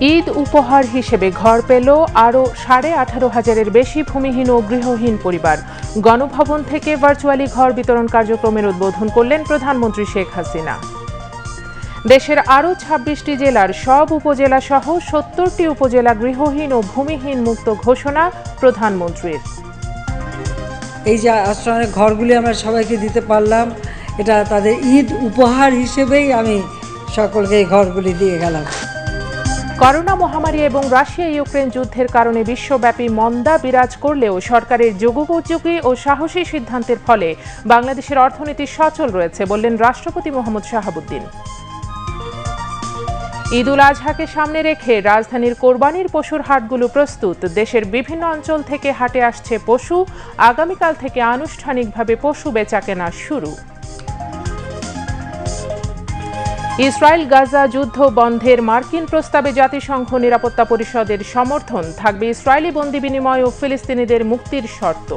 ঈদ উপহার হিসেবে ঘর পেল আরও সাড়ে আঠারো হাজারের বেশি ভূমিহীন ও গৃহহীন পরিবার। গণভবন থেকে ভার্চুয়ালি ঘর বিতরণ কার্যক্রমের উদ্বোধন করলেন প্রধানমন্ত্রী শেখ হাসিনা। দেশের আরও ছাব্বিশটি জেলার সব উপজেলা সহ সত্তরটি উপজেলা গৃহহীন ও ভূমিহীন মুক্ত ঘোষণা প্রধানমন্ত্রীর। এই যে আশ্রমের ঘরগুলি আমরা সবাইকে দিতে পারলাম, এটা তাদের ঈদ উপহার হিসেবেই আমি সকলকে এই ঘরগুলি দিয়ে গেলাম। করোনা মহামারী এবং রাশিয়া ইউক্রেন যুদ্ধের কারণে বিশ্বব্যাপী মন্দা বিরাজ করলেও সরকারের যুগোপযোগী ও সাহসী সিদ্ধান্তের ফলে বাংলাদেশের অর্থনীতি সচল রয়েছে বললেন রাষ্ট্রপতি মোহাম্মদ শাহাবুদ্দিন। ঈদ উল আজহাকে সামনে রেখে রাজধানীর কোরবানির পশুর হাটগুলো প্রস্তুত। দেশের বিভিন্ন অঞ্চল থেকে হাটে আসছে পশু। আগামীকাল থেকে আনুষ্ঠানিকভাবে পশু বেচা বেচাকেনা শুরু। ইসরায়েল গাজা যুদ্ধ বন্ধের মার্কিন প্রস্তাবে জাতিসংঘ নিরাপত্তা পরিষদের সমর্থন, থাকবে ইসরায়েলি বন্দি বিনিময় ও ফিলিস্তিনিদের মুক্তির শর্ত।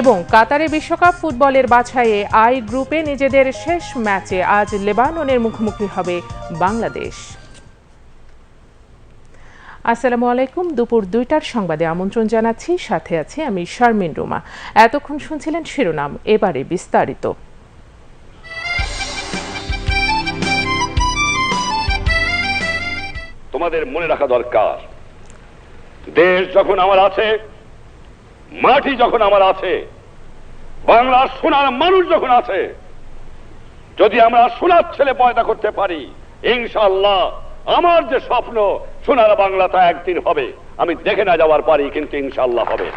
এবং কাতারে বিশ্বকাপ ফুটবলের বাছাইয়ে আই গ্রুপে নিজেদের শেষ ম্যাচে আজ লেবাননের মুখোমুখি হবে বাংলাদেশ। আসসালামু আলাইকুম, দুপুর দুইটার সংবাদে আমন্ত্রণ জানাচ্ছি, সাথে আছি আমি শারমিন রুমা। এতক্ষণ শুনছিলেন শিরোনাম, এবারে বিস্তারিত। তোমাদের মনে রাখা দরকার। দেশ যখন আমার আছে, মাটি যখন আমার আছে, বাংলার সোনার মানুষ যখন আছে, যদি আমরা সোনার ছেলে পয়দা করতে পারি ইনশাল্লাহ আমার যে স্বপ্ন, সোনার বাংলা তা একদিন হবে। আমি দেখে না যাওয়ার পারি, কিন্তু ইনশাল্লাহ হবে।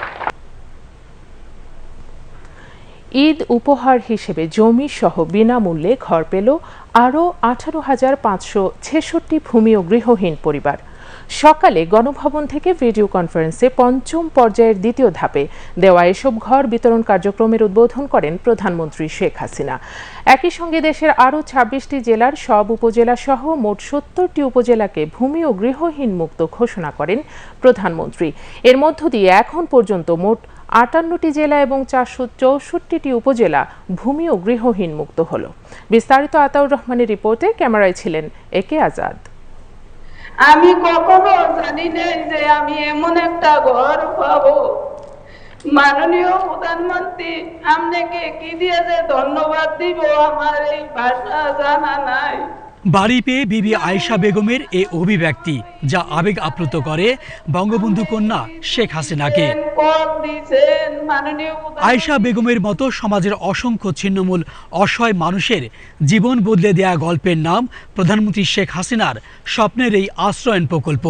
ঈদ উপহার হিসেবে জমি সহ বিনামূল্যে ঘর পেল আরও আঠারো হাজার পাঁচশো ছেষট্টি ভূমি ও গৃহহীন পরিবার। সকালে গণভবন থেকে ভিডিও কনফারেন্সে পঞ্চম পর্যায়ের দ্বিতীয় ধাপে দেওয়া এসব ঘর বিতরণ কার্যক্রমের উদ্বোধন করেন প্রধানমন্ত্রী শেখ হাসিনা। একই সঙ্গে দেশের আরও ছাব্বিশটি জেলার সব উপজেলা সহ মোট সত্তরটি উপজেলাকে ভূমি ও গৃহহীন মুক্ত ঘোষণা করেন প্রধানমন্ত্রী। এর মধ্য দিয়ে এখন পর্যন্ত মোট আটান্নটি জেলা এবং চারশো চৌষট্টিটি উপজেলা ভূমি ও গৃহহীন মুক্ত হল। বিস্তারিত আতাউর রহমানের রিপোর্টে ক্যামেরায় ছিলেন একে আজাদ। আমি কখনো জানি নাই যে আমি এমন একটা ঘর পাবো। মাননীয় প্রধানমন্ত্রী, আপনাকে কি দিয়ে যে ধন্যবাদ দিব আমার এই ভাষা জানা নাই? বাড়ি পেয়ে বিবি আয়েশা বেগমের এ অভিব্যক্তি, যা আবেগ আপ্লুত করে বঙ্গবন্ধু কন্যা শেখ হাসিনাকে। আয়েশা বেগমের মতো সমাজের অসংখ্য ছিন্নমূল অসহায় মানুষের জীবন বদলে দেয়া গল্পের নাম প্রধানমন্ত্রী শেখ হাসিনার স্বপ্নের এই আশ্রয়ন প্রকল্প।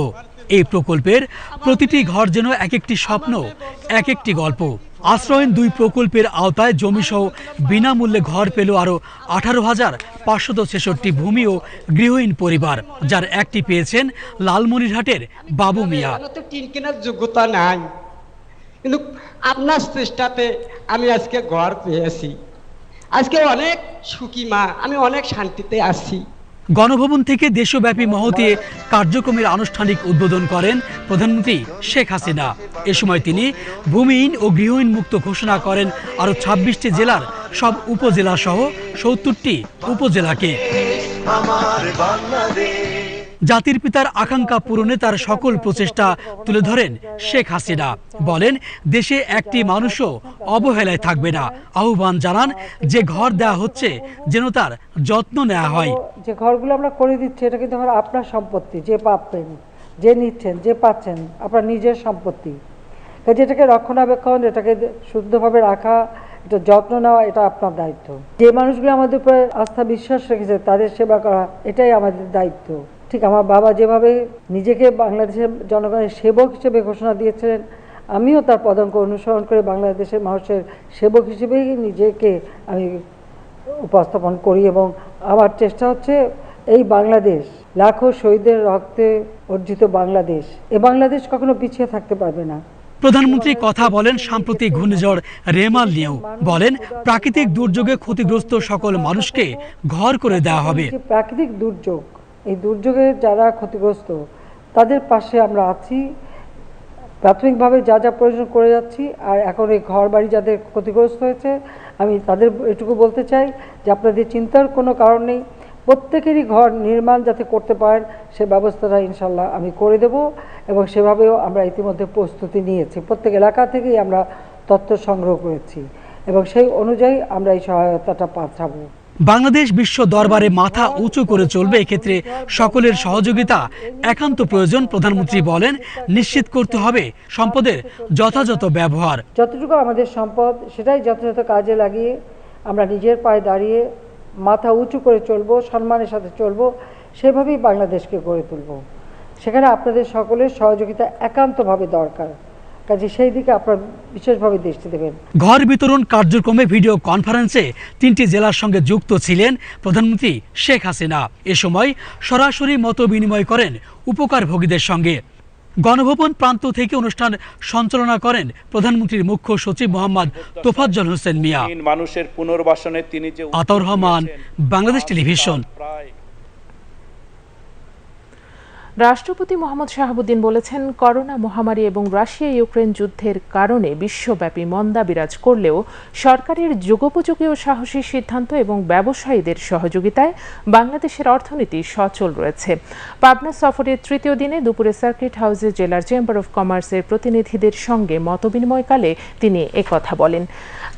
এই প্রকল্পের প্রতিটি ঘর যেন এক একটি স্বপ্ন, এক একটি গল্প। আশ্রয়ন দুই প্রকল্পের আওতায় জমিসহ বিনামূল্যে ঘর পেল আরও আঠারো হাজার পাঁচশত ছেষট্টি ভূমি ও গৃহহীন পরিবার, যার একটি পেয়েছেন লালমনিরহাটের বাবু মিয়া। কেনার যোগ্যতা নাই। কিন্তু আপনার চেষ্টাতে আমি আজকে ঘর পেয়েছি। আজকে অনেক সুখী মা, আমি অনেক শান্তিতে আছি। গণভবন থেকে দেশব্যাপী মহতি কার্যক্রমের আনুষ্ঠানিক উদ্বোধন করেন প্রধানমন্ত্রী শেখ হাসিনা। এ সময় তিনি ভূমিহীন ও গৃহহীন মুক্ত ঘোষণা করেন আরও ছাব্বিশটি জেলার সব উপজেলা সহ সত্তরটি উপজেলাকে। জাতির পিতার আকাঙ্ক্ষা পূরণে তার সকল প্রচেষ্টা তুলে ধরেন শেখ হাসিনা। বলেন, দেশে একটি মানুষও অবহেলায় থাকবে না। আহ্বান জানান, যে ঘর দেয়া হচ্ছে যেন তার যত্ন নেওয়া হয়। যে ঘরগুলো আমরা করে দিচ্ছি, এটা কিন্তু আমার আপনার সম্পত্তি, যে পাবেন যে নিচ্ছেন, যে পাচ্ছেন, আপনার নিজের সম্পত্তি। কাজে এটাকে রক্ষণাবেক্ষণ, এটাকে শুদ্ধভাবে রাখা, এটা যত্ন নেওয়া, এটা আপনার দায়িত্ব। যে মানুষগুলো আমাদের উপরে আস্থা বিশ্বাস রেখেছে, তাদের সেবা করা, এটাই আমাদের দায়িত্ব। ঠিক আমার বাবা যেভাবে নিজেকে বাংলাদেশের জনগণের সেবক হিসেবে ঘোষণা দিয়েছিলেন আমিও তার পদাঙ্ক অনুসরণ করে বাংলাদেশের মানুষের সেবক হিসেবেই নিজেকে আমি উপস্থাপন করি এবং আমার চেষ্টা হচ্ছে এই বাংলাদেশ লাখো শহীদের রক্তে অর্জিত বাংলাদেশ এ বাংলাদেশ কখনো পিছিয়ে থাকতে পারবে না। প্রধানমন্ত্রী কথা বলেন সাম্প্রতিক ঘূর্ণিঝড় রেমাল নিয়েও। বলেন প্রাকৃতিক দুর্যোগে ক্ষতিগ্রস্ত সকল মানুষকে ঘর করে দেওয়া হবে। প্রাকৃতিক দুর্যোগ এই দুর্যোগে যারা ক্ষতিগ্রস্ত, তাদের পাশে আমরা আছি। প্রাথমিকভাবে যা যা প্রয়োজন করে যাচ্ছি, আর এখন এই ঘর বাড়ি যাদের ক্ষতিগ্রস্ত হয়েছে, আমি তাদের এটুকু বলতে চাই যে আপনাদের চিন্তার কোনো কারণ নেই। প্রত্যেকেরই ঘর নির্মাণ যাতে করতে পারেন, সে ব্যবস্থাটা ইনশাল্লাহ আমি করে দেব এবং সেভাবেও আমরা ইতিমধ্যে প্রস্তুতি নিয়েছি। প্রত্যেক এলাকা থেকেই আমরা তথ্য সংগ্রহ করেছি এবং সেই অনুযায়ী আমরা এই সহায়তাটা পাঠাবো বাংলাদেশ বিশ্ব দরবারে মাথা উঁচু করে চলবে এক্ষেত্রে সকলের সহযোগিতা একান্ত প্রয়োজন, প্রধানমন্ত্রী বলেন। নিশ্চিত করতে হবে সম্পদের যথাযথ ব্যবহার। যতটুকু আমাদের সম্পদ, সেটাই যথাযথ কাজে লাগিয়ে আমরা নিজের পায়ে দাঁড়িয়ে মাথা উঁচু করে চলবো, সম্মানের সাথে চলবো, সেভাবেই বাংলাদেশকে গড়ে তুলব। সেখানে আপনাদের সকলের সহযোগিতা একান্তভাবে দরকার। কাজে সেই দিকে আপনারা বিশেষভাবে দৃষ্টি দেবেন। ঘর বিতরণ কার্যক্রমে ভিডিও কনফারেন্সে তিনটি জেলার সঙ্গে যুক্ত ছিলেন প্রধানমন্ত্রী শেখ হাসিনা। এ সময় সরাসরি মত বিনিময় করেন উপকারভোগীদের সঙ্গে। গণভবন প্রান্ত থেকে অনুষ্ঠান সঞ্চালনা করেন প্রধানমন্ত্রীর মুখ্য সচিব মোহাম্মদ তোফাজ্জল হোসেন মিয়া। মানুষের পুনর্বাসনে তিনি যে আতাউর রহমান বাংলাদেশ টেলিভিশন। প্রায় রাষ্ট্রপতি মোহাম্মদ শাহাবুদ্দিন বলেছেন, করোনা মহামারী এবং রাশিয়া ইউক্রেন যুদ্ধের কারণে বিশ্বব্যাপী মন্দা বিরাজ করলেও সরকারের যুগোপযোগী ও সাহসী সিদ্ধান্ত এবং ব্যবসায়ীদের সহযোগিতায় বাংলাদেশের অর্থনীতি সচল রয়েছে। পাবনা সফরের তৃতীয় দিনে দুপুরে সার্কিট হাউসে জেলার চেম্বার অফ কমার্সের প্রতিনিধিদের সঙ্গে মতবিনিময়কালে তিনি একথা বলেন।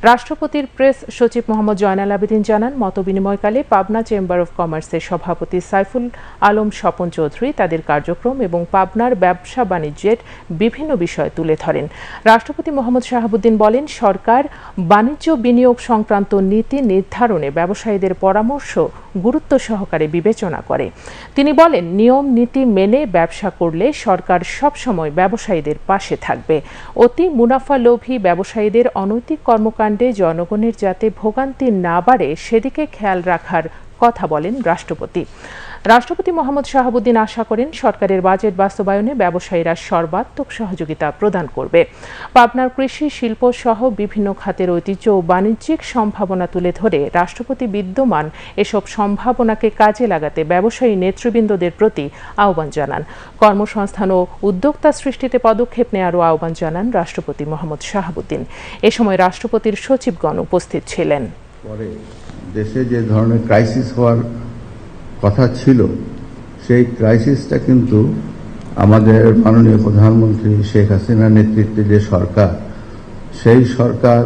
রাষ্ট্রপতির প্রেস সচিব মোহাম্মদ জয়নাল আবেদিন জানান, মতবিনিময়কালে পাবনা চেম্বার অফ কমার্সের সভাপতি সাইফুল আলম স্বপন চৌধুরী তাদের কার্যক্রম এবং পাবনার ব্যবসা বাণিজ্যের বিভিন্ন বিষয় তুলে ধরেন। রাষ্ট্রপতি মোহাম্মদ শাহাবুদ্দিন বলেন, সরকার বাণিজ্য বিনিয়োগ সংক্রান্ত নীতি নির্ধারণে ব্যবসায়ীদের পরামর্শ গুরুত্ব সহকারে বিবেচনা করে। তিনি বলেন, নিয়ম নীতি মেনে ব্যবসা করলে সরকার সবসময় ব্যবসায়ীদের পাশে থাকবে। অতি মুনাফালোভী ব্যবসায়ীদের অনৈতিক কর্মকাণ্ডে জনগণের যাতে ভোগান্তি না বাড়ে, সেদিকে খেয়াল রাখার কথা বলেন রাষ্ট্রপতি। রাষ্ট্রপতি মোহাম্মদ শাহাবুদ্দিন আশা করেন সরকারের বাজেট বাস্তবায়নে ব্যবসায়ীরা সর্বাত্মক সহযোগিতা প্রদান করবে। পাবনার কৃষি, শিল্প সহ বিভিন্ন খাতের ঐতিহ্য ও বাণিজ্যিক সম্ভাবনা তুলে ধরে রাষ্ট্রপতি বিদ্যমান এসব সম্ভাবনাকে কাজে লাগাতে ব্যবসায়ী নেতৃবৃন্দদের প্রতি আহ্বান জানান। কর্মসংস্থান ও উদ্যোক্তা সৃষ্টিতে পদক্ষেপ নেওয়ারও আহ্বান জানান রাষ্ট্রপতি মোহাম্মদ শাহাবুদ্দিন। এ সময় রাষ্ট্রপতির সচিবগণ উপস্থিত ছিলেন। দেশে যে ধরনের ক্রাইসিস হওয়ার কথা ছিল, সেই ক্রাইসিসটা কিন্তু আমাদের মাননীয় প্রধানমন্ত্রী শেখ হাসিনার নেতৃত্বে যে সরকার, সেই সরকার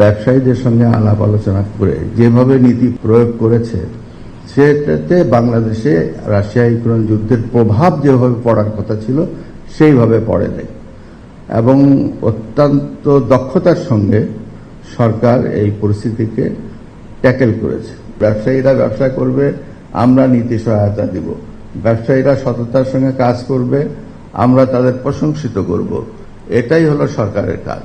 ব্যবসায়ীদের সঙ্গে আলাপ আলোচনা করে যেভাবে নীতি প্রয়োগ করেছে, সেটাতে বাংলাদেশে রাশিয়া ইউক্রেন যুদ্ধের প্রভাব যেভাবে পড়ার কথা ছিল, সেইভাবে পড়ে নেই এবং অত্যন্ত দক্ষতার সঙ্গে সরকার এই পরিস্থিতিকে ট্যাকেল করেছে। ব্যবসায়ীরা ব্যবসা করবে আমরা নীতি সহায়তা দিব। ব্যবসায়ীরা সততার সঙ্গে কাজ করবে, আমরা তাদের প্রশংসিত করব। এটাই হলো সরকারের কাজ।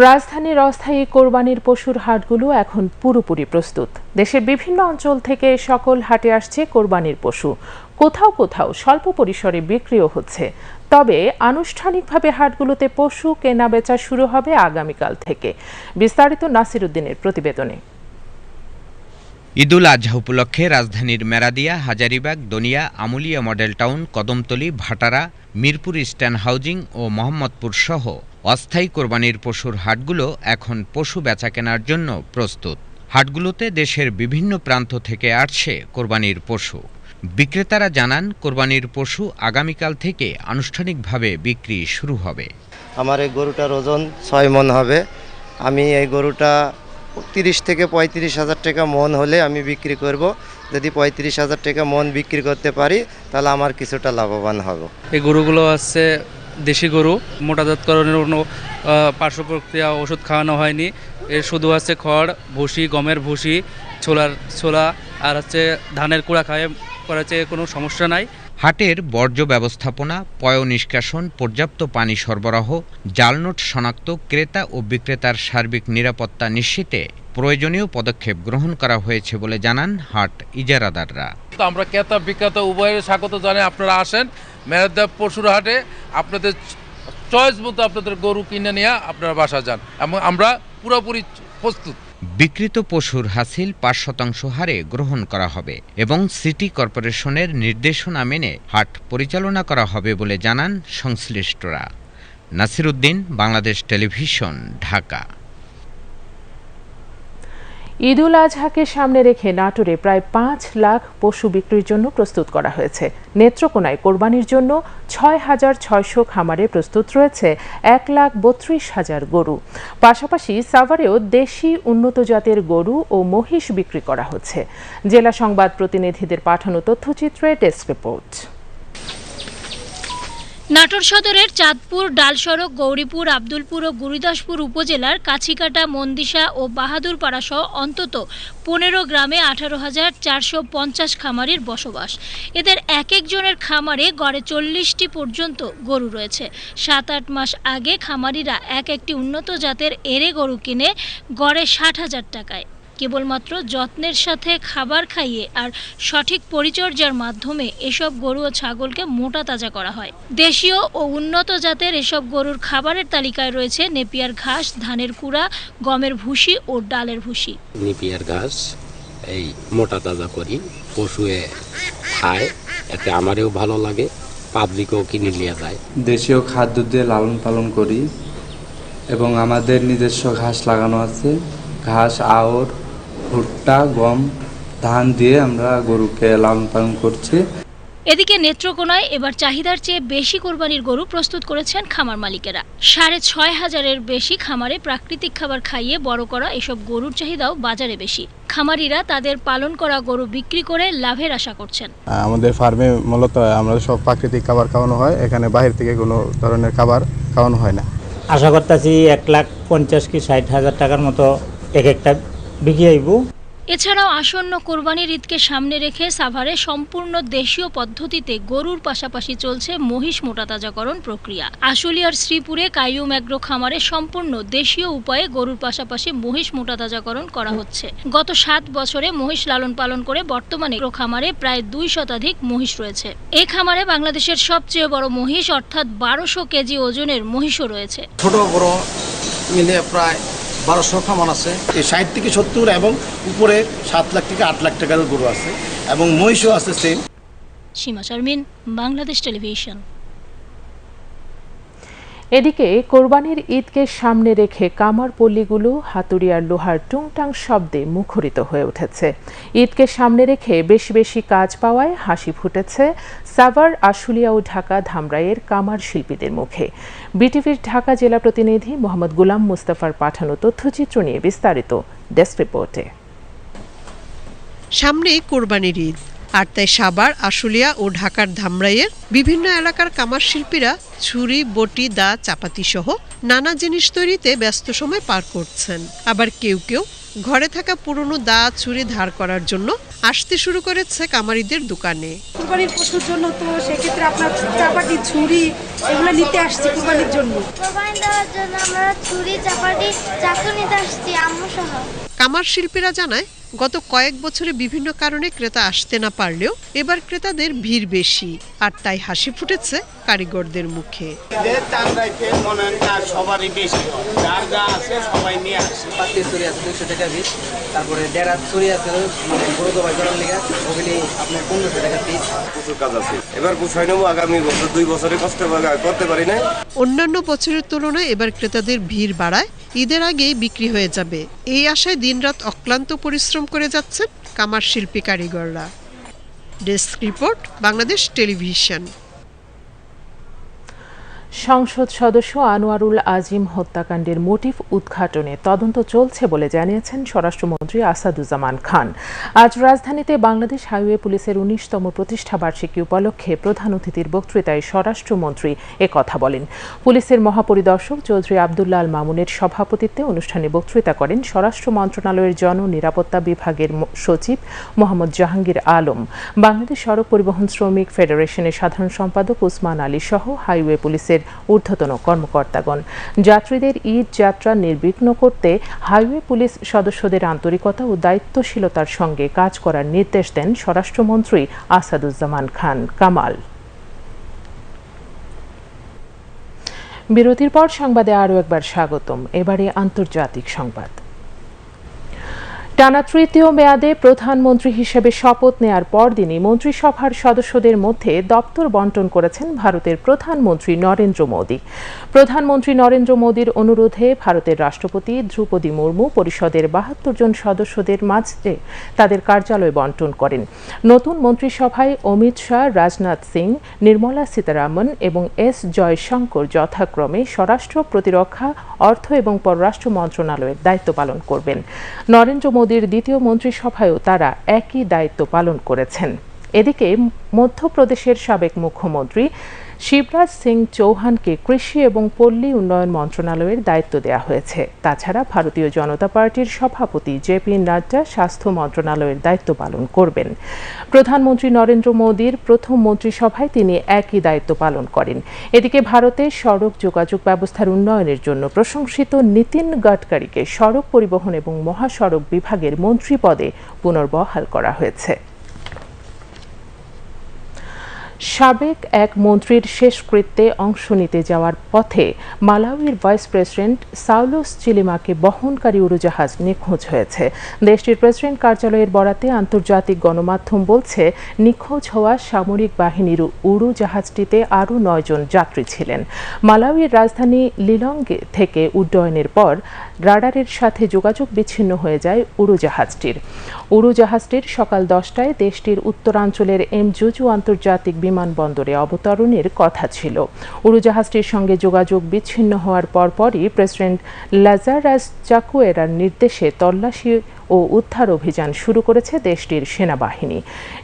রাজধানীর অস্থায়ী কোরবানির পশুর হাটগুলো এখন পুরোপুরি প্রস্তুত। দেশের বিভিন্ন অঞ্চল থেকে সকল হাটে আসছে কোরবানির পশু। কোথাও কোথাও স্বল্প পরিসরে বিক্রিও হচ্ছে। তবে আনুষ্ঠানিকভাবে হাটগুলোতে পশু কেনা বেচা শুরু হবে আগামীকাল থেকে। বিস্তারিত নাসিরুদ্দিনের প্রতিবেদনে। ঈদুল আজহা উপলক্ষে রাজধানীর Meradia, Hazaribagh, Donia, Amulia model town, Kadamtali, Bhatara, Mirpur stand housing ও মোহাম্মদপুর সহ অস্থায়ী কোরবানির পশুর হাটগুলো এখন পশু বেচা কেনার জন্য প্রস্তুত। হাটগুলোতে দেশের বিভিন্ন প্রান্ত থেকে আসছে কোরবানির পশু। বিক্রেতারা জানান কোরবানির পশু আগামীকাল থেকে আনুষ্ঠানিকভাবে বিক্রি শুরু হবে। আমার এই গরুটার ওজন ছয় মন হবে। আমি এই গরুটা তিরিশ থেকে পঁয়ত্রিশ হাজার টাকা মন হলে আমি বিক্রি করব। যদি পঁয়ত্রিশ হাজার টাকা মন বিক্রি করতে পারি তাহলে আমার কিছুটা লাভবান হব। এই গরুগুলো হচ্ছে দেশি গরু। মোটাজাতকরণের কোনো পার্শ্ব প্রক্রিয়া ওষুধ খাওয়ানো হয়নি। এর শুধু আছে খড় ভুসি গমের ভুসি ছোলার ছোলা আর হচ্ছে ধানের কুড়া খাওয়া করা হচ্ছে কোনো সমস্যা নাই। হাটের বর্জ্য ব্যবস্থাপনা পয় নিষ্কাশন পর্যাপ্ত পানি সরবরাহ জালনোট শনাক্ত ক্রেতা ও বিক্রেতার সার্বিক নিরাপত্তা নিশ্চিতে প্রয়োজনীয় পদক্ষেপ গ্রহণ করা হয়েছে বলে জানান হাট ইজারাদাররা। তো আমরা ক্রেতা বিক্রেতা উভয়ের স্বাগত জানাই। আপনারা আসেন মেরাদ্দাব পশুর হাটে। আপনাদের চয়েস মতো আপনাদের গরু কিনে নিয়ে আপনারা বাসা যান এবং আমরা পুরোপুরি প্রস্তুত। বিকৃত পশুর হাসিল পাঁচ শতাংশ হারে গ্রহণ করা হবে এবং সিটি কর্পোরেশনের নির্দেশনা মেনে হাট পরিচালনা করা হবে বলে জানান সংশ্লিষ্টরা। নাসিরুদ্দিন বাংলাদেশ টেলিভিশন, ঢাকা। ঈদুল আজহাকে সামনে রেখে নাটোরে প্রায় পাঁচ লাখ পশু বিক্রির জন্য প্রস্তুত করা হয়েছে। নেত্রকোনায় কোরবানির জন্য ছয় হাজার ছয়শো খামারে প্রস্তুত রয়েছে এক লাখ বত্রিশ হাজার গরু। পাশাপাশি সাভারেও দেশি উন্নত জাতের গরু ও মহিষ বিক্রি করা হচ্ছে। জেলা সংবাদ প্রতিনিধিদের পাঠানো তথ্যচিত্রে ডেস্ক রিপোর্ট। নাটোর সদরের চাঁদপুর, ডালসড়ক, গৌরীপুর, আব্দুলপুর ও গুরুদাসপুর উপজেলার কাছিকাটা, মন্দিসা ও বাহাদুরপাড়া সহ অন্তত পনেরো গ্রামে আঠারো হাজার চারশো পঞ্চাশ খামারির বসবাস। এদের এক একজনের খামারে গড়ে চল্লিশটি পর্যন্ত গরু রয়েছে। সাত আট মাস আগে খামারিরা এক একটি উন্নত জাতের এরে গরু কিনে গড়ে ষাট হাজার টাকায়। কেবলমাত্র যত্নের সাথে খাবার খাইয়ে আর সঠিক পরিচর্যার মাধ্যমে এসব গরু ও ছাগলকে মোটা তাজা করা হয়। দেশীয় ও উন্নত জাতের এসব গরুর খাবারের তালিকায় রয়েছে নেপিয়ার ঘাস ধানের কুড়া গমের ভুসি ও ডালের ভুসি। নেপিয়ার ঘাস এই মোটা তাজা করি পশুয়ে খায় এতে আমারও ভালো লাগে পাবলিকও কিনে নিয়ে যায়। দেশীয় খাদ্য দিয়ে লালন পালন করি এবং আমাদের নিজস্ব ঘাস লাগানো আছে ঘাস আওর ভুট্টা গম ধান দিয়ে আমরা গরুকে লালন পালন করছি। এদিকে নেত্রকোনায় এবার চাহিদার চেয়ে বেশি কোরবানির গরু প্রস্তুত করেছেন খামার মালিকেরা। সাড়ে ছয় হাজারের বেশি খামারে প্রাকৃতিক খাবার খাইয়ে বড় করা এসব গরুর চাহিদাও বাজারে বেশি। খামারিরা তাদের পালন করা গরু বিক্রি করে লাভের আশা করছেন। আমাদের ফার্মে মূলত আমরা সব প্রাকৃতিক খাবার খাওয়ানো হয় এখানে বাহির থেকে কোনো ধরনের খাবার খাওয়ানো হয় না। আশা করতেছি এক লাখ পঞ্চাশ কি ষাট হাজার টাকার মতো এক একটা বিক্রি আইব। এছাড়াও আসন্ন কোরবানির ঈদকে সামনে রেখে সাভারে সম্পূর্ণ দেশীয় পদ্ধতিতে গরুর পাশাপাশি চলছে মহিষ মোটাতাজাকরণ প্রক্রিয়া। আশুলিয়ার শ্রীপুরে কাইয়ুম অ্যাগ্রো খামারে সম্পূর্ণ দেশীয় উপায়ে গরুর পাশাপাশি মহিষ মোটাতাজাকরণ করা হচ্ছে। গত সাত বছরে মহিষ লালন পালন করে বর্তমানে এগ্রো খামারে প্রায় দুই শতাধিক মহিষ রয়েছে। এই খামারে বাংলাদেশের সবচেয়ে বড় মহিষ অর্থাৎ বারোশো কেজি ওজনের মহিষও রয়েছে। ছোট বড় মিলে প্রায় বারোশো খামান আছে। এই ষাট থেকে সত্তর এবং উপরে সাত লাখ থেকে আট লাখ টাকার গরু আছে এবং মহিষও আছে সেম সীমা শারমিন, বাংলাদেশ টেলিভিশন। এদিকে কোরবানির ঈদকে সামনে রেখে কামার পল্লীগুলো, হাতুড়িয়ার লোহার টুংটাং শব্দে মুখরিত হয়ে উঠেছে। ঈদকে সামনে রেখে বেশি বেশি কাজ পাওয়ায় হাসি ফুটেছে সাভার, আশুলিয়া ও ঢাকা ধামরাইয়ের কামার শিল্পীদের মুখে। বিটিভির ঢাকা জেলা প্রতিনিধি মোহাম্মদ গুলাম মুস্তাফার পাঠানো তথ্যচিত্র নিয়ে বিস্তারিত ডেস্ক রিপোর্টে। সামনেই কোরবানির ঈদ, আর তাই সাবার আশুলিয়া ও ঢাকার ধামরাইয়ের বিভিন্ন এলাকার কামার শিল্পীরা ছুরি বটি দা চাপাতি সহ নানা জিনিস তৈরিতে ব্যস্ত সময় পার করছেন। আবার কেউ কেউ ঘরে থাকা পুরনো দা ছুরি ধার করার জন্য আসতে শুরু করেছে কামারিদের দোকানে। কুরবানির পশুর জন্য তো সেক্ষেত্রে আপনার চাপাটি ছুরি এগুলো নিতে আসছি কুরবানির জন্য। কোরবানি দেওয়ার জন্য আমরা ছুরি চাপাটি চাকু নিতে আসছি আম্মু সহ। কামার শিল্পীরা জানায় গত কয়েক বছরে বিভিন্ন কারণে ক্রেতা আসতে না পারলেও এবার ক্রেতাদের ভিড় বেশি আর তাই হাসি ফুটেছে কারিগরদের মুখে। সবারই বেশি যার যা আছে সবাই নিয়ে আসে। পাতি চুরি আছে দুশো টাকা পিস। তারপরে দেড়া চুরি আছে মানে বড় দবাই করার লেগে। ওগুলি আপনার পনেরোশো টাকা পিস। প্রচুর কাজ আছে। এবার গুছাই নেব। আগামী বছর দুই বছরে কষ্ট করতে পারি না। অন্যান্য বছরের তুলনায় এবার ক্রেতাদের ভিড় বাড়ায় ঈদের আগেই বিক্রি হয়ে যাবে। এই আশায় দিনরাত অক্লান্ত পরিশ্রম করে যাচ্ছেন কামার শিল্পী কারিগররা। Desk report Bangladesh television. সংসদ সদস্য আনোয়ারুল আজিম হত্যাকাণ্ডের মোটিভ উদ্ঘাটনে তদন্ত চলছে বলে জানিয়েছেন স্বরাষ্ট্রমন্ত্রী আসাদুজ্জামান খান। আজ রাজধানীতে বাংলাদেশ হাইওয়ে পুলিশের উনিশতম প্রতিষ্ঠা বার্ষিকী উপলক্ষে প্রধান অতিথির বক্তৃতায় স্বরাষ্ট্রমন্ত্রী কথা বলেন। পুলিশের মহাপরিদর্শক চৌধুরী আবদুল্লাহ আল মামুনের সভাপতিত্বে অনুষ্ঠানে বক্তৃতা করেন স্বরাষ্ট্র মন্ত্রণালয়ের জন নিরাপত্তা বিভাগের সচিব মোহাম্মদ জাহাঙ্গীর আলম। বাংলাদেশ সড়ক পরিবহন শ্রমিক ফেডারেশনের সাধারণ সম্পাদক উসমান আলী সহ হাইওয়ে পুলিশের ঊর্ধ্বতন কর্মকর্তাগণ। যাত্রীদের ঈদ যাত্রা নির্বিঘ্ন করতে হাইওয়ে পুলিশ সদস্যদের আন্তরিকতা ও দায়িত্বশীলতার সঙ্গে কাজ করার নির্দেশ দেন স্বরাষ্ট্রমন্ত্রী আসাদুজ্জামান খান কামাল। বিরতির পর সংবাদে আরও একবার স্বাগতম। এবারে আন্তর্জাতিক সংবাদ। টানা তৃতীয় মেয়াদে প্রধানমন্ত্রী হিসেবে শপথ নেয়ার পরদিনই মন্ত্রিসভার সদস্যদের মধ্যে দপ্তর বন্টন করেছেন ভারতের প্রধানমন্ত্রী নরেন্দ্র মোদী। প্রধানমন্ত্রী নরেন্দ্র মোদীর অনুরোধে ভারতের রাষ্ট্রপতি দ্রৌপদী মুর্মু পরিষদের বাহাত্তর জন সদস্যদের মাঝে তাদের কার্যালয় বন্টন করেন। নতুন মন্ত্রিসভায় অমিত শাহ, রাজনাথ সিং, নির্মলা সীতারামন এবং এস জয়শঙ্কর যথাক্রমে স্বরাষ্ট্র প্রতিরক্ষা, অর্থ এবং পররাষ্ট্র মন্ত্রণালয়ের দায়িত্ব পালন করবেন। নরেন্দ্র মোদীর দ্বিতীয় মন্ত্রিসভায়ও তারা একই দায়িত্ব পালন করেছেন। এদিকে মধ্যপ্রদেশের সাবেক মুখ্যমন্ত্রী শিবরাজ সিং চৌহানকে কৃষি এবং পল্লী উন্নয়ন মন্ত্রণালয়ের দায়িত্ব দেওয়া হয়েছে। তাছাড়া ভারতীয় জনতা পার্টির সভাপতি জেপি নাড্ডা স্বাস্থ্য মন্ত্রণালয়ের দায়িত্ব পালন করবেন। প্রধানমন্ত্রী নরেন্দ্র মোদীর প্রথম মন্ত্রিসভায় তিনি একই দায়িত্ব পালন করেন। এদিকে ভারতে সড়ক যোগাযোগ ব্যবস্থার উন্নয়নের জন্য প্রশংসিত নীতিন গাডকারিকে সড়ক পরিবহন এবং মহাসড়ক বিভাগের মন্ত্রী পদে পুনর্বহাল করা হয়েছে। সাবেক এক মন্ত্রীর শেষকৃত্যে অংশ নিতে যাওয়ার পথে মালাউইর ভাইস প্রেসিডেন্ট সাউলোস চিলিমাকে বহনকারী উড়োজাহাজ নিখোঁজ হয়েছে। দেশটির প্রেসিডেন্ট কার্যালয়ের বরাতে আন্তর্জাতিক গণমাধ্যম বলছে, নিখোঁজ হওয়া সামরিক বাহিনীর উড়োজাহাজটিতে আরও নয়জন যাত্রী ছিলেন। মালাউইর রাজধানী লিলংগে থেকে উড্ডয়নের পর রাডারের সাথে যোগাযোগ বিচ্ছিন্ন হয়ে যায় উড়োজাহাজটির। উড়োজাহাজটির সকাল দশটায় দেশটির উত্তরাঞ্চলের এম জুজু আন্তর্জাতিক বিমানবন্দরে অবতরণের কথা ছিল। উড়োজাহাজটির সঙ্গে যোগাযোগ বিচ্ছিন্ন হওয়ার পরপরই প্রেসিডেন্ট লাজারাস চাকুয়েরার নির্দেশে তল্লাশি ও উদ্ধার অভিযান শুরু করেছে দেশটির সেনাবাহিনী।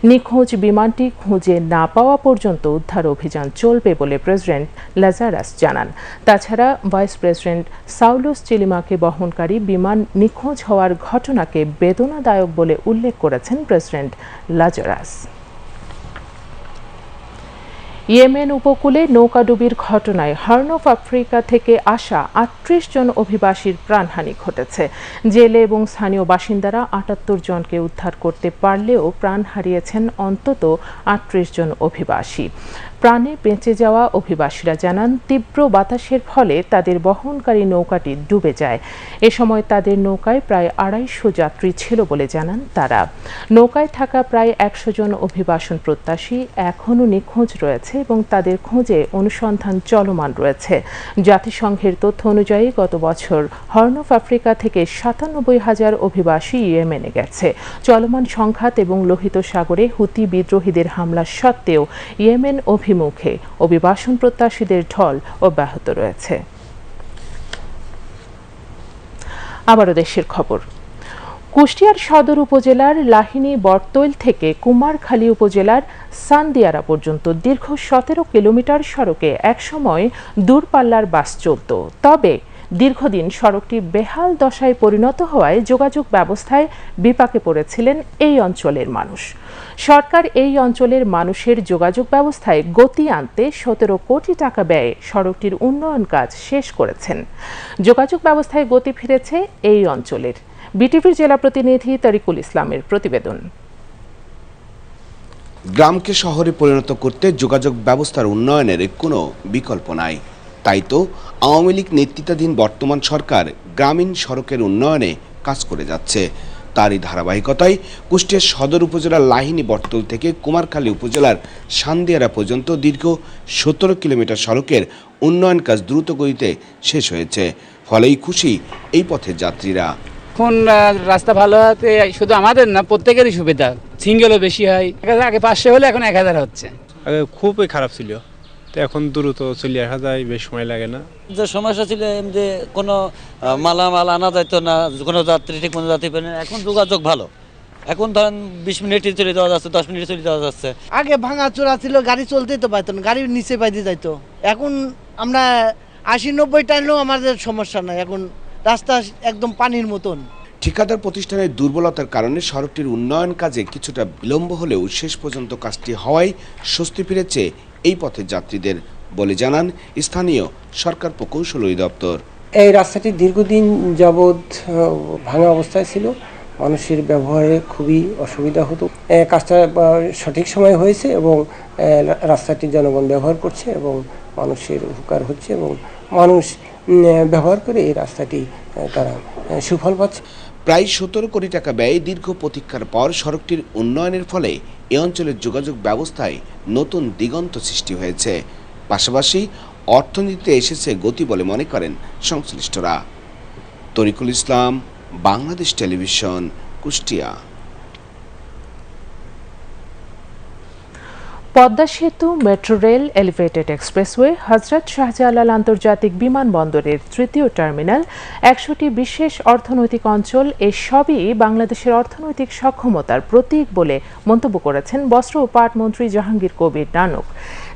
নিখোঁজ বিমানটি খুঁজে না পাওয়া পর্যন্ত উদ্ধার অভিযান চলবে বলে প্রেসিডেন্ট লাজারাস জানান। তাছাড়া ভাইস প্রেসিডেন্ট সাউলোস চিলিমাকে বহনকারী বিমান নিখোঁজ হওয়ার ঘটনাকে বেদনাদায়ক বলে উল্লেখ করেছেন প্রেসিডেন্ট লাজারাস। ইয়েমেন উপকূলে নৌকাডুবির ঘটনায় হর্ন অফ আফ্রিকা থেকে আসা আটত্রিশ জন অভিবাসীর প্রাণহানি ঘটেছে। জেলে এবং স্থানীয় বাসিন্দারা আটাত্তর জনকে উদ্ধার করতে পারলেও প্রাণ হারিয়েছেন অন্তত আটত্রিশ জন অভিবাসী। প্রাণে বেঁচে যাওয়া অভিবাসীরা জানান, তীব্র বাতাসের ফলে তাদের বহনকারী নৌকাটি ডুবে যায়। এ সময় তাদের নৌকায় প্রায় আড়াইশো যাত্রী ছিল বলে জানান তারা। নৌকায় থাকা প্রায় একশো জন অভিবাসন প্রত্যাশী এখনও নিখোঁজ রয়েছে এবং তাদের খোঁজে অনুসন্ধান চলমান রয়েছে। জাতিসংঘের তথ্য অনুযায়ী গত বছর হর্ন অফ আফ্রিকা থেকে সাতানব্বই হাজার অভিবাসী ইয়েমেনে গেছে। চলমান সংঘাত এবং লোহিত সাগরে হুতি বিদ্রোহীদের হামলা সত্ত্বেও ইয়েমেন অভিমুখে অভিবাসন প্রত্যাশীদের ঢল অব্যাহত রয়েছে। আবারও দেশের খবর। কুষ্টিয়ার সদর উপজেলার লাহিনী বটতৈল থেকে কুমারখালী উপজেলার সান্দিয়ারা পর্যন্ত দীর্ঘ সতেরো কিলোমিটার সড়কে একসময় দূরপাল্লার বাস চলত। তবে দীর্ঘদিন সড়কটি বেহাল দশায় পরিণত হওয়ায় যোগাযোগ ব্যবস্থায় বিপাকে পড়েছিলেন এই অঞ্চলের মানুষ। সরকার এই অঞ্চলের মানুষের যোগাযোগ ব্যবস্থায় গতি আনতে সতেরো কোটি টাকা ব্যয়ে সড়কটির উন্নয়ন কাজ শেষ করেছেন। যোগাযোগ ব্যবস্থায় গতি ফিরেছে এই অঞ্চলের। বিটিভির জেলা প্রতিনিধি তারিকুল ইসলামের প্রতিবেদন। গ্রামকে শহরে পরিণত করতে যোগাযোগ ব্যবস্থার উন্নয়নের কোনো বিকল্প নাই। তাই তো আওয়ামী লীগ নেতৃত্বাধীন বর্তমান সরকার গ্রামীণ সড়কের উন্নয়নে কাজ করে যাচ্ছে। তারই ধারাবাহিকতায় কুষ্টিয়ার সদর উপজেলার লাহিনী বটতল থেকে কুমারখালী উপজেলার সান্দিয়ারা পর্যন্ত দীর্ঘ সতেরো কিলোমিটার সড়কের উন্নয়ন কাজ দ্রুত গতিতে শেষ হয়েছে। ফলেই খুশি এই পথের যাত্রীরা। এখন রাস্তা ভালো হতে শুধু আমাদের না প্রত্যেকেরই সুবিধা। সিঙ্গেলও বেশি হয়। আগে পাঁচশো হলে এখন এক হাজার হচ্ছে। আগে খুবই খারাপ ছিল। তো এখন দ্রুত চলে আসা যায় বেশ সময় লাগে না। যে সমস্যা ছিল যে কোনো মালামাল আনা যাইতো না কোনো যাত্রী ঠিক মতো যাত্রী পেলেন এখন যোগাযোগ ভালো। এখন ধরেন বিশ মিনিটে চলে যাওয়া যাচ্ছে দশ মিনিটে চলে যাওয়া যাচ্ছে। আগে ভাঙা চোরা ছিল গাড়ি চলতেই তো পারতো না গাড়ির নিচে পাইতে যাইতো। এখন আমরা আশি নব্বই টানলেও আমাদের সমস্যা নাই এখন রাস্তা একদম পানির মতন। ঠিকাদার প্রতিষ্ঠানের দুর্বলতার কারণে সড়কটির উন্নয়ন কাজে কিছুটা বিলম্ব হলেও শেষ পর্যন্ত কাজটি হওয়ায় স্বস্তি ফিরেছে এই পথের যাত্রীদের বলে জানান স্থানীয় সরকার প্রকৌশল অধিদপ্তর এই রাস্তাটি দীর্ঘদিন যাবৎ ভাঙা অবস্থায় ছিল। মানুষের ব্যবহারে খুবই অসুবিধা হতো। কাজটা সঠিক সময় হয়েছে এবং রাস্তাটি জনগণ ব্যবহার করছে এবং মানুষের উপকার হচ্ছে এবং মানুষ ব্যবহার করে এই রাস্তাটি তারা সুফল পাচ্ছে। প্রায় সতেরো কোটি টাকা ব্যয়ে দীর্ঘ প্রতীক্ষার পর সড়কটির উন্নয়নের ফলে এ অঞ্চলের যোগাযোগ ব্যবস্থায় নতুন দিগন্ত সৃষ্টি হয়েছে। পাশাপাশি অর্থনীতিতে এসেছে গতি বলে মনে করেন সংশ্লিষ্টরা। তরিকুল ইসলাম, বাংলাদেশ টেলিভিশন, কুষ্টিয়া। পদ্মা সেতু, মেট্রো রেল, এলিভেটেড এক্সপ্রেসওয়ে, হজরত শাহজালাল আন্তর্জাতিক বিমানবন্দরের তৃতীয় টার্মিনাল, একশোটি বিশেষ অর্থনৈতিক অঞ্চল, এ সবই বাংলাদেশের অর্থনৈতিক সক্ষমতার প্রতীক বলে মন্তব্য করেছেন বস্ত্র ও পাট মন্ত্রী জাহাঙ্গীর কবির নানক।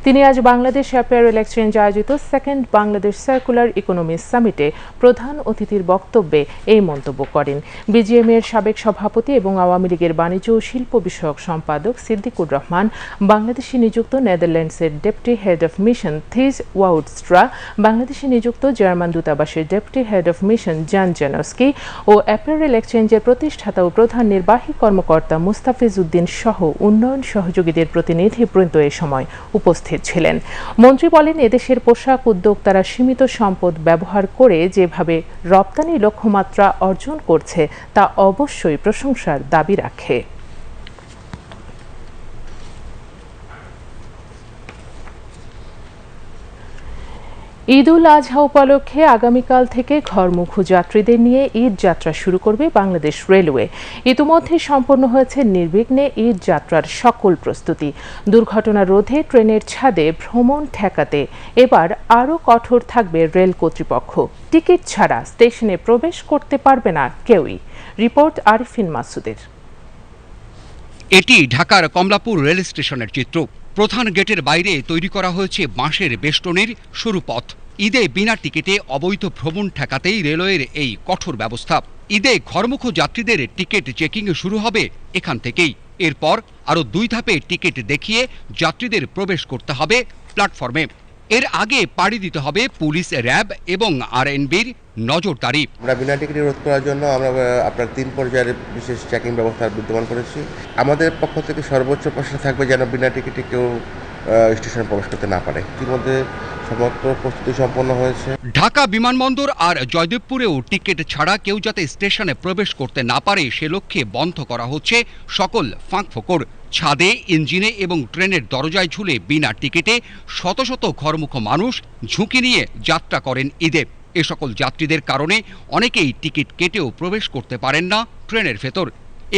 তিনি আজ বাংলাদেশ অ্যাপিয়ারেল এক্সচেঞ্জ আয়োজিত সেকেন্ড বাংলাদেশ সার্কুলার ইকোনমি সামিটে প্রধান অতিথির বক্তব্যে এই মন্তব্য করেন। বিজিএম এর সাবেক সভাপতি এবং আওয়ামী লীগের বাণিজ্য ও শিল্প বিষয়ক সম্পাদক সিদ্দিকুর রহমান, বাংলাদেশে নিযুক্ত নেদারল্যান্ডসের deputy head of mission Thijs Woudstra বাংলাদেশে নিযুক্ত জার্মান দূতাবাসের ডেপুটি হেড অফ মিশন জান জানস্কি ও অ্যাপারেল এক্সচেঞ্জের প্রতিষ্ঠাতা ও প্রধান নির্বাহী কর্মকর্তা মুস্তাফিজ উদ্দিন সহ উন্নয়ন সহযোগীদের প্রতিনিধিবৃন্দ এ সময় উপস্থিত ছিলেন। মন্ত্রী বলেন, এদেশের পোশাক উদ্যোক্তারা সীমিত সম্পদ ব্যবহার করে যেভাবে রপ্তানি লক্ষ্যমাত্রা অর্জন করছে, তা অবশ্যই প্রশংসার দাবি রাখে। ঈদ উল আজহা উপলক্ষে আগামীকাল থেকে ঘরমুখো যাত্রীদের নিয়ে ঈদ যাত্রা শুরু করবে বাংলাদেশ রেলওয়ে। ইতিমধ্যে সম্পন্ন হয়েছে নির্বিঘ্নে ঈদ যাত্রার সকল প্রস্তুতি। দুর্ঘটনা রোধে ট্রেনের ছাদে ভ্রমণ ঠেকাতে এবার আরও কঠোর থাকবে রেল কর্তৃপক্ষ। টিকিট ছাড়া স্টেশনে প্রবেশ করতে পারবে না কেউই। রিপোর্ট আরিফিন মাসুদের। এটি ঢাকার কমলাপুর রেল স্টেশনের চিত্র। প্রধান গেটের বাইরে তৈরি করা হয়েছে বাঁশের বেষ্টনের সরু পথ ঈদে বিনা টিকিটে অবৈধ ভ্রমণ ঠেকাতেই রেলওয়ের এই কঠোর ব্যবস্থা। ঈদে ঘরমুখ যাত্রীদের টিকিট চেকিং শুরু হবে এখান থেকেই। এরপর আরও দুই ধাপে টিকিট দেখিয়ে যাত্রীদের প্রবেশ করতে হবে প্ল্যাটফর্মে। এর আগে পাড়ি দিতে হবে পুলিশ র্যাব এবং আরএনবির নজরদারি। আমরা বিনা টিকিটে রোধ করার জন্য আমরা আপনার তিন পর্যায়ের বিশেষ চেকিং ব্যবস্থা বিদ্যমান করেছি। আমাদের পক্ষ থেকে সর্বোচ্চ প্রশ্ন থাকবে যেন বিনা টিকিটে কেউ স্টেশনে প্রবেশ করতে না পারে। ইতিমধ্যে ঢাকা বিমানবন্দর আর জয়দেবপুরেও টিকিট ছাড়া কেউ যাতে স্টেশনে প্রবেশ করতে না পারে, সে লক্ষ্যে বন্ধ করা হচ্ছে সকল ফাঁকফোকর ছাদে ইঞ্জিনে এবং ট্রেনের দরজায় ঝুলে বিনা টিকিটে শত শত ঘরমুখ মানুষ ঝুঁকি নিয়ে যাত্রা করেন ঈদে। এ সকল যাত্রীদের কারণে অনেকেই টিকিট কেটেও প্রবেশ করতে পারেন না ট্রেনের ভেতর।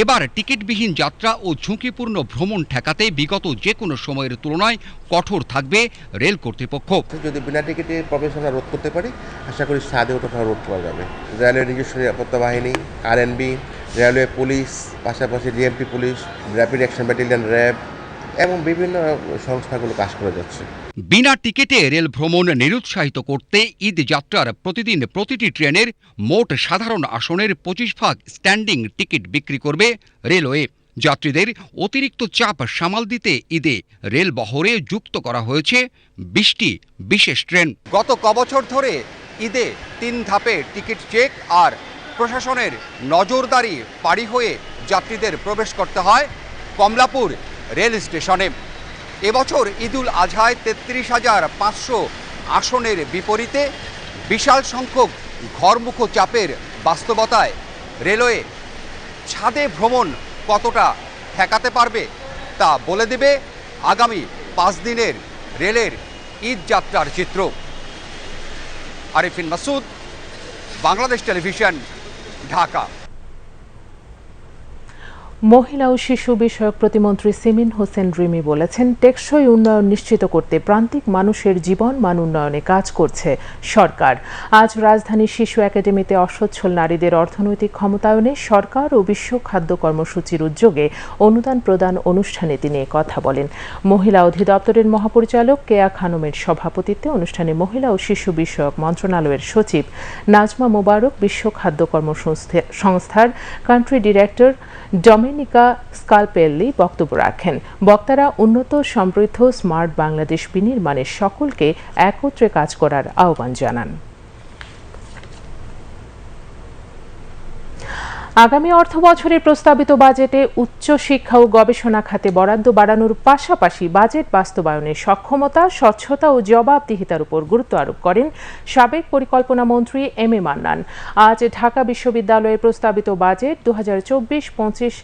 এবার টিকিটবিহীন যাত্রা ও ঝুঁকিপূর্ণ ভ্রমণ ঠেকাতে বিগত যে কোনো সময়ের তুলনায় কঠোর থাকবে রেল কর্তৃপক্ষ। যদি বিনা টিকিটে প্রবেশ আমরা রোধ করতে পারি, আশা করি সাদে ওঠা রোধ করা যাবে। রেলওয়ে নিজস্ব নিরাপত্তা বাহিনী আরএনবি রেলওয়ে পুলিশ, পাশাপাশি DMP police rapid action battalion RAB এবং বিভিন্ন সংস্থাগুলো কাজ করে যাচ্ছে। বিনা টিকিটে রেল ভ্রমণ নিরুৎসাহিত করতে ঈদ যাত্রার প্রতিদিন প্রতিটি ট্রেনের মোট সাধারণ আসনের পঁচিশ ভাগ স্ট্যান্ডিং টিকিট বিক্রি করবে রেলওয়ে। যাত্রীদের অতিরিক্ত চাপ সামাল দিতে ঈদে রেল বহরে যুক্ত করা হয়েছে বিশটি বিশেষ ট্রেন। গত কবছর ধরে ঈদে তিন ধাপে টিকিট চেক আর প্রশাসনের নজরদারি পাড়ি হয়ে যাত্রীদের প্রবেশ করতে হয়। কমলাপুর রেল স্টেশনে। এবছর ঈদুল আজহায় তেত্রিশ হাজার পাঁচশো আসনের বিপরীতে বিশাল সংখ্যক ঘরমুখ চাপের বাস্তবতায় রেলওয়ে ছাদে ভ্রমণ কতটা ঠেকাতে পারবে তা বলে দেবে আগামী পাঁচ দিনের রেলের ঈদ যাত্রার চিত্র। আরিফিন মাসুদ, বাংলাদেশ টেলিভিশন, ঢাকা। মহিলা ও শিশু বিষয়ক প্রতিমন্ত্রী সিমিন হোসেন রিমি বলেছেন, টেকসই উন্নয়ন নিশ্চিত করতে প্রান্তিক মানুষের জীবন মান উন্নয়নে কাজ করছে সরকার। আজ রাজধানীর শিশু একাডেমিতে অসচ্ছল নারীদের অর্থনৈতিক ক্ষমতায়নে সরকার ও বিশ্ব খাদ্য কর্মসূচির উদ্যোগে অনুদান প্রদান অনুষ্ঠানে তিনি কথা বলেন। মহিলা অধিদপ্তরের মহাপরিচালক কেয়া খানমের সভাপতিত্বে অনুষ্ঠানে মহিলা ও শিশু বিষয়ক মন্ত্রণালয়ের সচিব নাজমা মোবারক, বিশ্ব খাদ্য কর্মসংস্থা- সংস্থার কান্ট্রি ডিরেক্টর ডমিনিকা স্কালপেল্লি বক্তব্য রাখেন। বক্তারা উন্নত, সমৃদ্ধ, স্মার্ট বাংলাদেশ বিনির্মাণে সকলকে একত্রে কাজ করার আহ্বান জানান। আগামী অর্থ বছরের প্রস্তাবিত বাজেটে উচ্চ শিক্ষা ও গবেষণা খাতে বরাদ্দ বাড়ানোর পাশাপাশি বাজেট বাস্তবায়নের সক্ষমতা, স্বচ্ছতা ও জবাবদিহিতার উপর গুরুত্ব আরোপ করেন সাবেক পরিকল্পনা মন্ত্রী এম এ মান্নান। আজ ঢাকা বিশ্ববিদ্যালয়ের প্রস্তাবিত বাজেট দু হাজার চব্বিশ পঁচিশ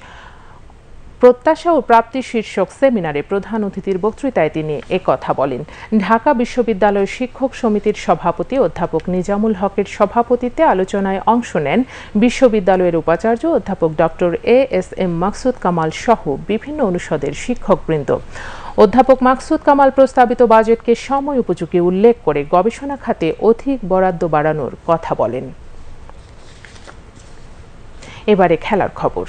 প্রত্যাশা ও প্রাপ্তি শীর্ষক সেমিনারে প্রধান অতিথির বক্তৃতায় তিনি একথা বলেন। ঢাকা বিশ্ববিদ্যালয় শিক্ষক সমিতির সভাপতি অধ্যাপক নিজামুল হকের সভাপতিত্বে আলোচনায় অংশ নেন বিশ্ববিদ্যালয়ের উপাচার্য অধ্যাপক doctor A S M Maksud Kamal সহ বিভিন্ন অনুষদের শিক্ষকবৃন্দ। অধ্যাপক মাকসুদ কামাল প্রস্তাবিত বাজেটকে সময় উপযোগী উল্লেখ করে গবেষণা খাতে অধিক বরাদ্দ বাড়ানোর কথা বলেন। এবারে খেলার খবর।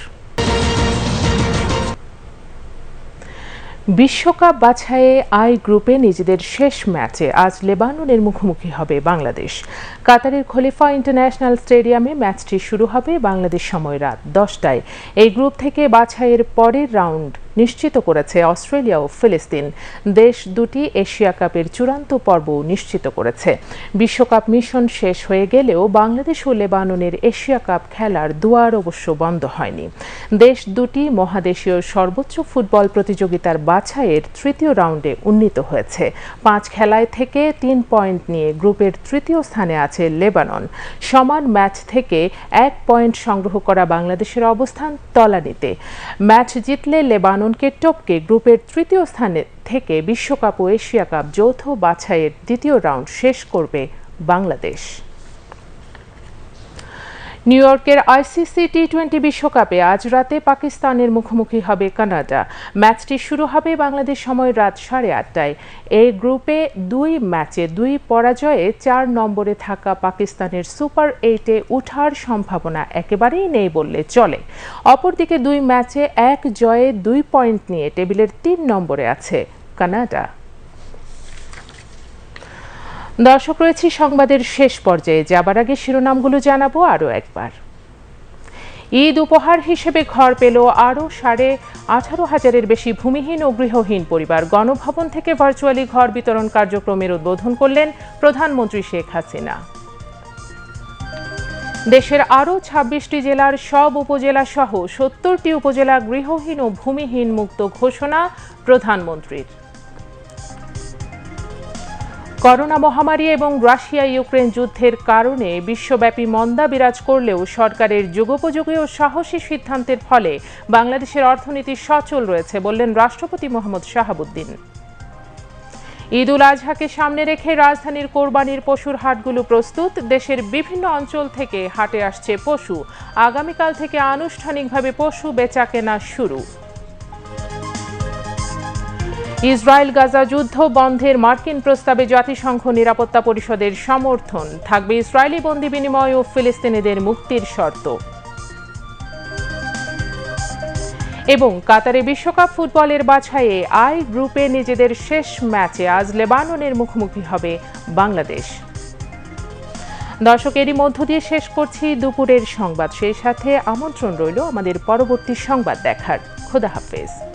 বিশ্বকাপ বাছাইয়ে আই গ্রুপে নিজেদের শেষ ম্যাচে আজ লেবাননের মুখোমুখি হবে বাংলাদেশ। কাতারের খলিফা ইন্টারন্যাশনাল স্টেডিয়ামে ম্যাচটি শুরু হবে বাংলাদেশ সময় রাত দশটায়। এই গ্রুপ থেকে বাছাইয়ের পরের রাউন্ড নিশ্চিত করেছে অস্ট্রেলিয়া ও ফিলিস্তিন। দেশ দুটি এশিয়া কাপের চূড়ান্ত পর্ব নিশ্চিত করেছে। বিশ্বকাপ মিশন শেষ হয়ে গেলেও বাংলাদেশ ও লেবাননের এশিয়া কাপ খেলার দুয়ার অবশ্য বন্ধ হয়নি। দেশ দুটি মহাদেশীয় সর্বোচ্চ ফুটবল প্রতিযোগিতার বাছাইয়ের তৃতীয় রাউন্ডে উন্নীত হয়েছে। পাঁচ খেলায় থেকে তিন পয়েন্ট নিয়ে গ্রুপের তৃতীয় স্থানে আছে লেবানন। সমান ম্যাচ থেকে এক পয়েন্ট সংগ্রহ করা বাংলাদেশের অবস্থান তলানিতে। ম্যাচ জিতলে লেবাননকে টপকে গ্রুপের তৃতীয় স্থানে থেকে বিশ্বকাপ ও এশিয়া কাপ যৌথ বাছাইয়ের দ্বিতীয় রাউন্ড শেষ করবে বাংলাদেশ। নিউ ইয়র্কের আইসিসি টি টোয়েন্টি বিশ্বকাপে আজ রাতে পাকিস্তানের মুখোমুখি হবে কানাডা। ম্যাচটি শুরু হবে বাংলাদেশ সময় রাত সাড়ে আটটায়। এই গ্রুপে দুই ম্যাচে দুই পরাজয়ে চার নম্বরে থাকা পাকিস্তানের সুপার এইটে উঠার সম্ভাবনা একেবারেই নেই বললে চলে। অপরদিকে দুই ম্যাচে এক জয়ে দুই পয়েন্ট নিয়ে টেবিলের তিন নম্বরে আছে কানাডা। দর্শক রয়েছে সংবাদের শেষ পর্যায়ে। যাবার আগে শিরোনামগুলো জানাব আরও একবার। ঈদ উপহার হিসেবে ঘর পেল আরও সাড়ে আঠারো হাজারের বেশি ভূমিহীন ও গৃহহীন পরিবার। গণভবন থেকে ভার্চুয়ালি ঘর বিতরণ কার্যক্রমের উদ্বোধন করলেন প্রধানমন্ত্রী শেখ হাসিনা। দেশের আরও ছাব্বিশটি জেলার সব উপজেলা সহ সত্তরটি উপজেলা গৃহহীন ও ভূমিহীন মুক্ত ঘোষণা প্রধানমন্ত্রীর। করোনা মহামারী এবং রাশিয়া ইউক্রেন যুদ্ধের কারণে বিশ্বব্যাপী মন্দা বিরাজ করলেও সরকারের যুগোপযোগী ও সাহসী সিদ্ধান্তের ফলে বাংলাদেশের অর্থনীতি সচল রয়েছে বললেন রাষ্ট্রপতি মোহাম্মদ শাহাবুদ্দিন। ঈদ উল আজহাকে সামনে রেখে রাজধানীর কোরবানির পশুর হাটগুলো প্রস্তুত। দেশের বিভিন্ন অঞ্চল থেকে হাটে আসছে পশু। আগামীকাল থেকে আনুষ্ঠানিকভাবে পশু বেচা কেনা শুরু। ইসরায়েল গাজা যুদ্ধ বন্ধের মার্কিন প্রস্তাবে জাতিসংঘ নিরাপত্তা পরিষদের সমর্থন। থাকবে ইসরায়েলি বন্দি বিনিময় ও ফিলিস্তিনিদের মুক্তির শর্ত। এবং কাতারে বিশ্বকাপ ফুটবলের বাছাইয়ে আই গ্রুপে নিজেদের শেষ ম্যাচে আজ লেবাননের মুখোমুখি হবে বাংলাদেশ। দর্শক, এরই মধ্য দিয়ে শেষ করছি দুপুরের সংবাদ। সেই সাথে আমন্ত্রণ রইল আমাদের পরবর্তী সংবাদ দেখার। খোদা হাফেজ।